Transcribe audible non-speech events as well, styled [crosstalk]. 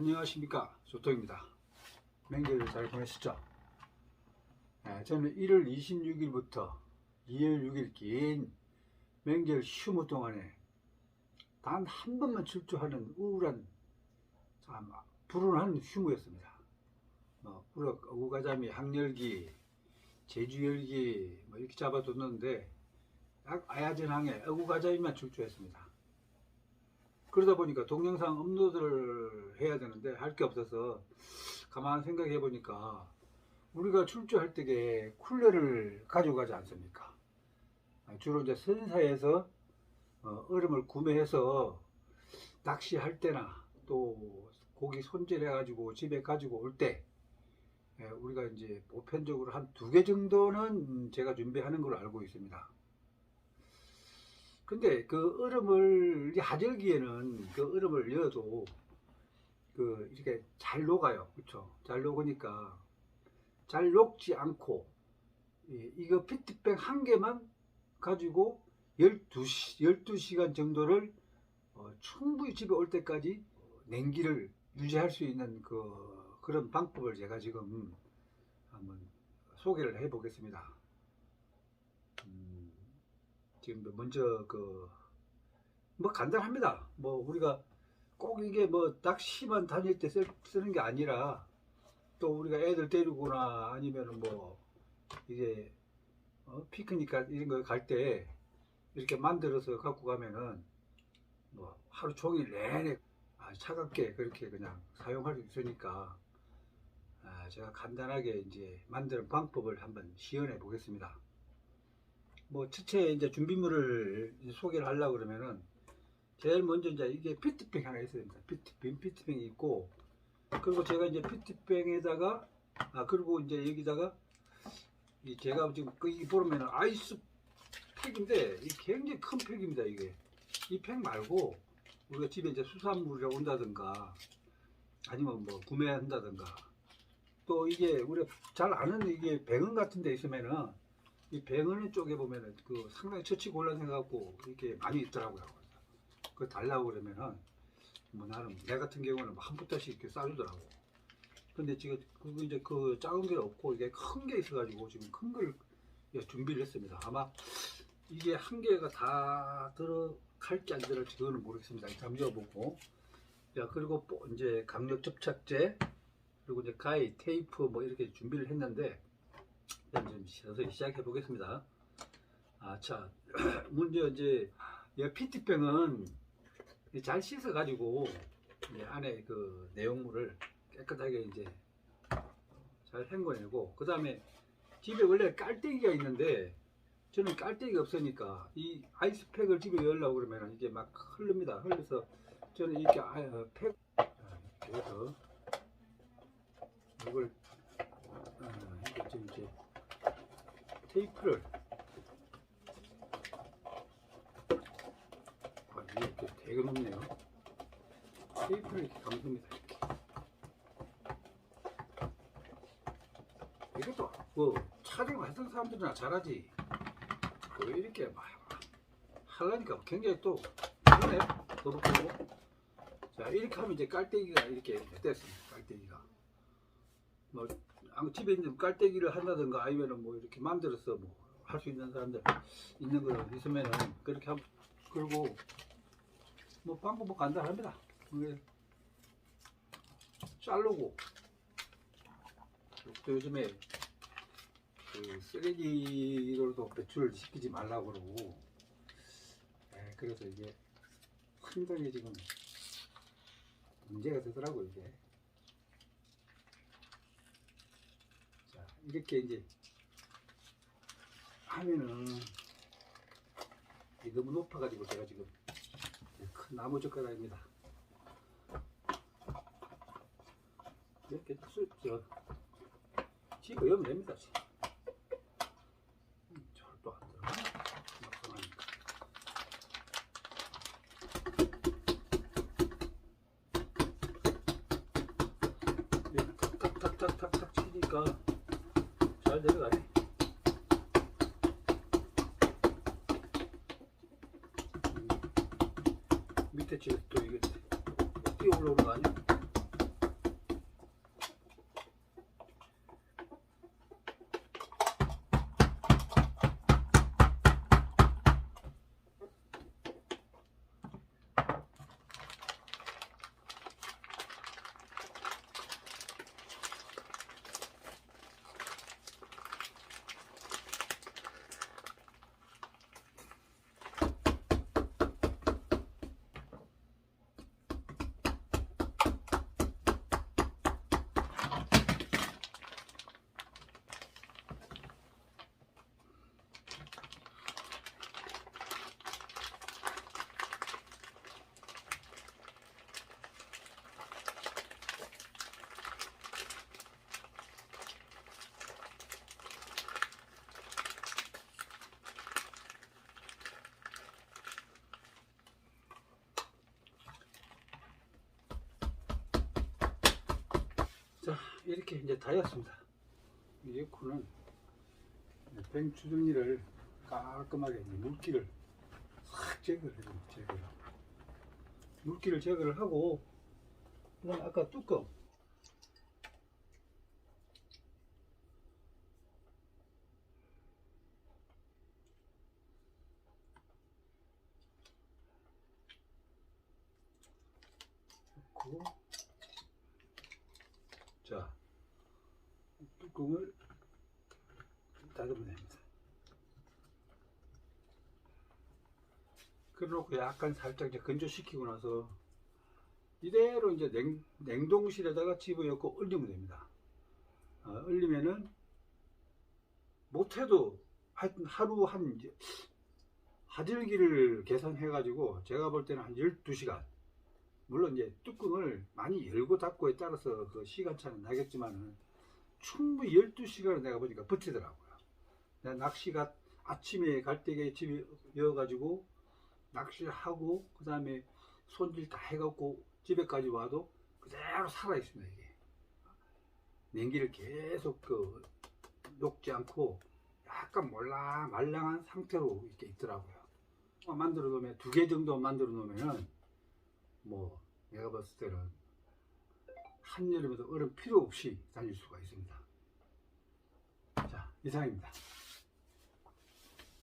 안녕하십니까. 소통입니다. 맹개를 잘 보내셨죠? 네, 저는 1월 26일부터 2월 6일 긴 맹절 휴무 동안에 단 한 번만 출조하는 우울한 참 불운한 휴무였습니다. 뭐 우럭 어구가자미 항열기 제주열기 뭐 이렇게 잡아뒀는데 딱 아야전항에 어구가자미만 출조했습니다 그러다 보니까 동영상 업로드를 해야 되는데 할 게 없어서 가만 생각해 보니까 우리가 출조할 때에 쿨러를 가져가지 않습니까? 아, 주로 이제 선사에서 어, 얼음을 구매해서 낚시할 때나 또 고기 손질해 가지고 집에 가지고 올 때 우리가 이제 보편적으로 한 두 개 정도는 제가 준비하는 걸로 알고 있습니다. 근데 그 얼음을 하절기에는 그 얼음을 넣어도 그 이렇게 잘 녹아요. 그렇죠? 잘 녹으니까 잘 녹지 않고 이- 이거 피트백 한 개만 가지고 12시, 12시간 정도를 어, 충분히 집에 올 때까지 냉기를 유지할 수 있는 그 그런 방법을 제가 지금 한번 소개를 해 보겠습니다. 음, 지금 먼저 그 뭐 간단합니다. 뭐 우리가 꼭 이게 뭐 낚시만 다닐 때 쓸, 쓰는 게 아니라 또 우리가 애들 데리고나 아니면은 뭐 이게 어, 피크닉 가- 이런 거 갈 때 이렇게 만들어서 갖고 가면은 뭐 하루 종일 내내 아, 차갑게 그렇게 그냥 사용할 수 있으니까 아, 제가 간단하게 이제 만드는 방법을 한번 시연해 보겠습니다. 뭐 첫째 이제 준비물을 이제 소개를 하려고 그러면은 제일 먼저 이제 이게 피트병 하나 있어야 됩니다. 피트, 빈 피트병이 있고 그리고 제가 이제 피트병에다가 아 그리고 이제 여기다가 이 제가 지금 거기 보면은 아이스 팩인데 이 굉장히 큰 팩입니다 이게 이 팩 말고 우리가 집에 이제 수산물이 온다든가 아니면 뭐 구매한다든가 또 이게 우리가 잘 아는 이게 병원 같은 데 있으면은 이 병원 쪽에 보면은 그 상당히 처치 곤란해 갖고 이렇게 많이 있더라고요. 그거 달라고 그러면은 뭐 나는 내 같은 경우는 뭐한 부터씩 이렇게 싸주더라고. 근데 지금 그거 이제 그 작은 게 없고 이게 큰 게 있어가지고 지금 큰 걸 준비를 했습니다. 아마 이게 한 개가 다 들어갈지 안 들어갈지 그거는 모르겠습니다. 미어보고. 자 그리고 또 이제 강력 접착제 그리고 이제 가위, 테이프 뭐 이렇게 준비를 했는데 좀 서서히 시작해 보겠습니다. 아, 자 [clears throat] 먼저 이제 이 피트병은 잘 씻어 가지고 안에 그 내용물을 깨끗하게 이제 잘 헹궈내고 그 다음에 집에 원래 깔때기가 있는데 저는 깔때기가 없으니까 이 아이스팩을 집에 열려고 그러면 이제 막 흐릅니다. 흘러서 저는 이렇게 아, 어, 팩 그래서 이걸 어, 이렇게 좀 이제 테이프를 아, 이게 이렇게 되게 높네요. 테이프를 이렇게 감습니다. 이렇게. 이것도 뭐 촬영 했던 사람들이나 잘하지. 그 이렇게 막 하려니까 굉장히 또 그러네. 더럽고. 자 이렇게 하면 이제 깔때기가 이렇게 됐습니다. 깔때기가. 뭐 집에 있는 깔때기를 한다든가 아니면은 뭐 이렇게 만들어서 뭐 할 수 있는 사람들 있는 거 있으면은 그렇게 하면 그리고 뭐 방법 뭐 간단합니다. 자르고 또 요즘에 그 쓰레기로도 배출을 시키지 말라고 그러고 에, 그래서 이게 상당히 지금 문제가 되더라고요 이게 자 이렇게 이제 하면은 너무 높아가지고 제가 지금 큰 나무 젓가락입니다 이렇게 수, 저, 집어 여면 됩니다. 음, 절도 안 들어가. 막상하니까. 탁탁탁탁탁 치니까 잘 내려가네. 음, 밑에 치고 또 이게 뛰어 올라오는 거 아니야? 이렇게 이제 다였습니다. 이 에코는 뱅 주둥이를 깔끔하게 물기를 싹 제거를 해줍니다. 제거를. 물기를 제거를 하고 그다음 아까 뚜껑 넣고 자 뚜껑을 닫으면 됩니다. 그래놓고 약간 살짝 이제 건조시키고 나서 이대로 이제 냉, 냉동실에다가 집어넣고 얼리면 됩니다. 어, 얼리면은 못해도 하루 한 이제 하질기를 계산해가지고 제가 볼 때는 한 12시간 물론 이제 뚜껑을 많이 열고 닫고에 따라서 그 시간차는 나겠지만은 충분히 12시간을 내가 보니까 버티더라고요. 내가 낚시가 아침에 갈 때에 집에 여가지고 낚시를 하고 그 다음에 손질 다 해갖고 집에까지 와도 그대로 살아 있습니다 이게 냉기를 계속 그 녹지 않고 약간 몰랑 말랑한 상태로 이렇게 있더라고요. 만들어 놓으면 두 개 정도 만들어 놓으면은 뭐 내가 봤을 때는 한여름에도 얼음 필요 없이 다닐 수가 있습니다. 자 이상입니다.